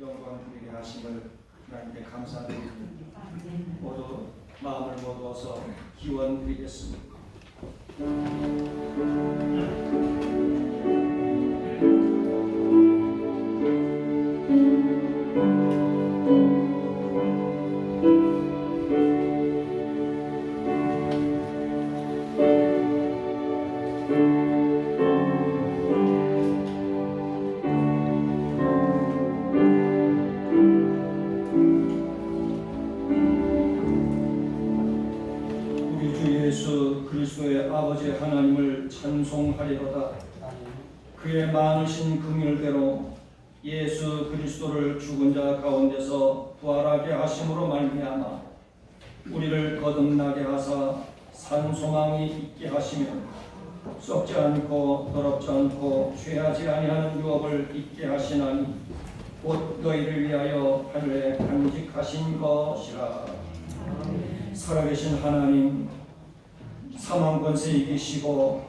영광 드리게 하심을 하나님께 감사드립니다. 모두 마음을 모두어서 기원 드리겠습니다. 주 예수 그리스도의 아버지 하나님을 찬송하리로다. 그의 많으신 긍휼대로 예수 그리스도를 죽은 자 가운데서 부활하게 하심으로 말미암아 우리를 거듭나게 하사 산 소망이 있게 하시며 썩지 않고 더럽지 않고 죄하지 아니하는 유업을 있게 하시나니 곧 너희를 위하여 하늘에 간직하신 것이라. 살아계신 하나님 사망 권세 이기시고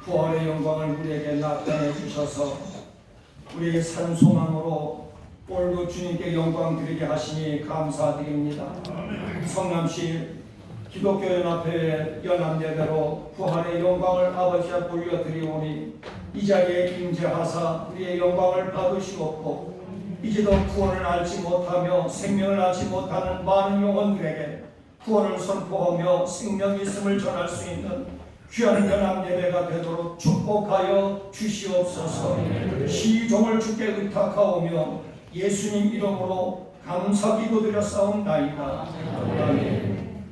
부활의 영광을 우리에게 나타내 주셔서 우리의 산 소망으로 오늘도 주님께 영광 드리게 하시니 감사드립니다. 성남시 기독교 연합회의 연합예배로 부활의 영광을 아버지 앞 올려드리오니 이 자리에 임재하사 우리의 영광을 받으시옵고 이제도 구원을 알지 못하며 생명을 알지 못하는 많은 영혼들에게 구원을 선포하며 생명이 있음을 전할 수 있는 귀한 연합 예배가 되도록 축복하여 주시옵소서. 시종을 주께 의탁하오며 예수님 이름으로 감사 기도드려 싸움나이다. 아멘.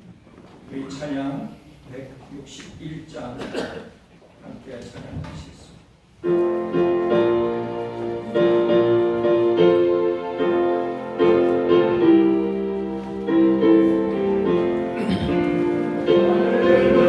우리 찬양 161장 함께 찬양하시겠습니다. 기도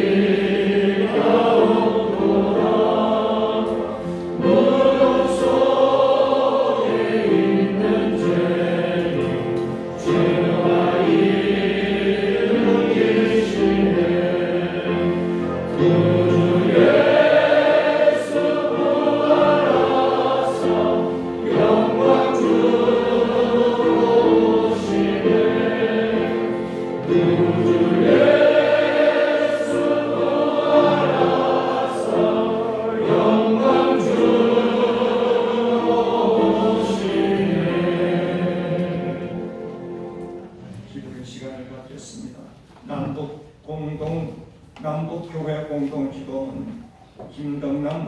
시간을 갖겠습니다. 남북 공동 남북 교회 공동 기도는 김덕남